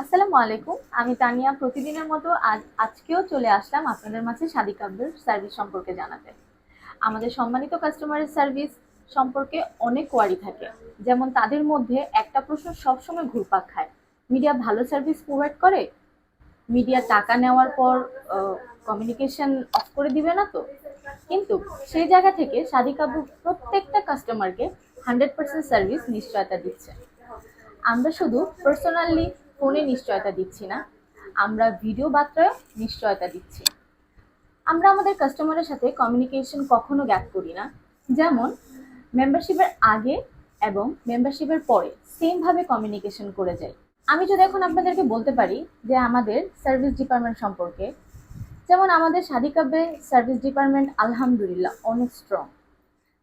আসসালামু আলাইকুম, আমি তানিয়া। প্রতিদিনের মতো আজ আজকেও চলে আসলাম আপনাদের মাঝে শাদি কাব্যের সার্ভিস সম্পর্কে জানাতে। আমাদের সম্মানিত কাস্টমারের সার্ভিস সম্পর্কে অনেক কোয়ারি থাকে। যেমন তাদের মধ্যে একটা প্রশ্ন সবসময় ঘুরপাক খায়। মিডিয়া ভালো সার্ভিস প্রোভাইড করে? মিডিয়া টাকা নেওয়ার পর কমিউনিকেশন অফ করে দিবে না তো? কিন্তু সেই জায়গা থেকে শাদি কাব্য প্রত্যেকটা কাস্টমারকে হান্ড্রেড পার্সেন্ট সার্ভিস নিশ্চয়তা দিচ্ছে। আমরা শুধু পার্সোনালি ফোনে নিশ্চয়তা দিচ্ছি না। আমরা ভিডিও বার্তায় নিশ্চয়তা দিচ্ছি। আমরা আমাদের কাস্টমারের সাথে কমিউনিকেশন কখনো গ্যাপ করি না। যেমন মেম্বারশিপের আগে এবং মেম্বারশিপের পরে সেমভাবে কমিউনিকেশন করে যাই। আমি যদি এখন আপনাদেরকে বলতে পারি যে আমাদের সার্ভিস ডিপার্টমেন্ট সম্পর্কে, যেমন আমাদের শাদিকাব্যে সার্ভিস ডিপার্টমেন্ট আলহামদুলিল্লাহ অনেক স্ট্রং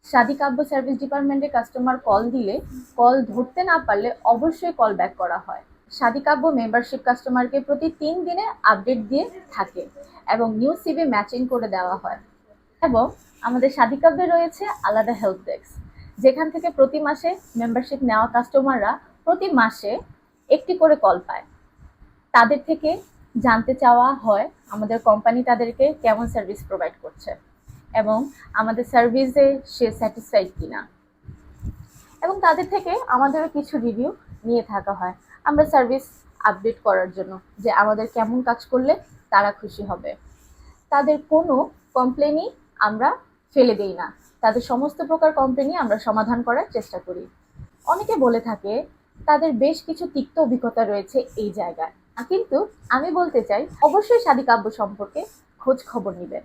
শাদিকাব্য সার্ভিস ডিপার্টমেন্টে কাস্টমার কল দিলে কল ধরতে না পারলে অবশ্যই কল ব্যাক করা হয়। শাদিকাব্য মেম্বারশিপ কাস্টমারকে প্রতি তিন দিনে আপডেট দিয়ে থাকে এবং নিউ সিভি ম্যাচিং করে দেওয়া হয়। এবং আমাদের শাদিকাব্যে রয়েছে আলাদা হেল্প ডেস্ক যেখান থেকে প্রতি মাসে মেম্বারশিপ নেওয়া কাস্টমাররা প্রতি মাসে একটি করে কল পায়। তাদের থেকে জানতে চাওয়া হয় আমাদের কোম্পানি তাদেরকে কেমন সার্ভিস প্রোভাইড করছে এবং আমাদের সার্ভিসে সে স্যাটিসফাইড কিনা। এবং তাদের থেকে আমাদেরও কিছু রিভিউ নিয়ে থাকা হয়। আমরা সার্ভিস আপডেট করার জন্য যে আমাদের কেমন কাজ করলে তারা খুশি হবে। তাদের কোনো কমপ্লেনই আমরা ফেলে দেই না। তাদের সমস্ত প্রকার কমপ্লেনই আমরা সমাধান করার চেষ্টা করি। অনেকে বলে থাকে, তাদের বেশ কিছু তিক্ত অভিজ্ঞতা রয়েছে এই জায়গায়। কিন্তু আমি বলতে চাই, অবশ্যই শাদি কাব্য সম্পর্কে খোঁজ খবর নেবেন।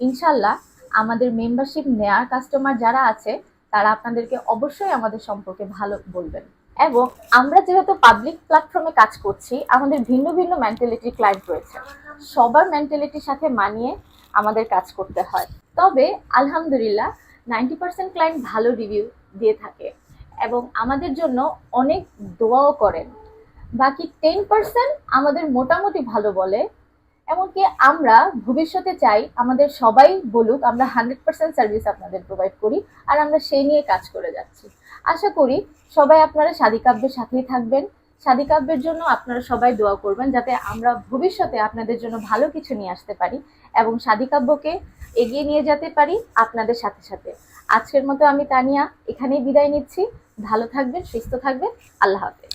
ইনশাল্লাহ আমাদের মেম্বারশিপ নেয়ার কাস্টমার যারা আছে, তারা আপনাদেরকে অবশ্যই আমাদের সম্পর্কে ভালো বলবেন। এবং আমরা যেহেতু পাবলিক প্ল্যাটফর্মে কাজ করছি, আমাদের ভিন্ন ভিন্ন মেন্টালিটির ক্লায়েন্ট রয়েছে। সবার মেন্টালিটির সাথে মানিয়ে আমাদের কাজ করতে হয়। তবে আলহামদুলিল্লাহ নাইনটি পার্সেন্ট ক্লায়েন্ট ভালো রিভিউ দিয়ে থাকে এবং আমাদের জন্য অনেক দোয়াও করেন। বাকি টেন পার্সেন্ট আমাদের মোটামুটি ভালো বলে, এমনকি আমরা ভবিষ্যতে চাই আমাদের সবাই বলুক, আমরা হান্ড্রেড পার্সেন্ট সার্ভিস আপনাদের প্রোভাইড করি, আর আমরা সেই নিয়ে কাজ করে আশা করি সবাই আপনারা সাদী কাব্যের সাথেই থাকবেন। সাদী কাব্যের জন্য আপনারা সবাই দোয়া করবেন যাতে আমরা ভবিষ্যতে আপনাদের জন্য ভালো কিছু নিয়ে আসতে পারি এবং সাদী কাব্যকে এগিয়ে নিয়ে যেতে পারি আপনাদের সাথে সাথে। আজকের মতো আমি তানিয়া এখানেই বিদায় নিচ্ছি। ভালো থাকবেন, সুস্থ থাকবেন। আল্লাহ হাফেজ।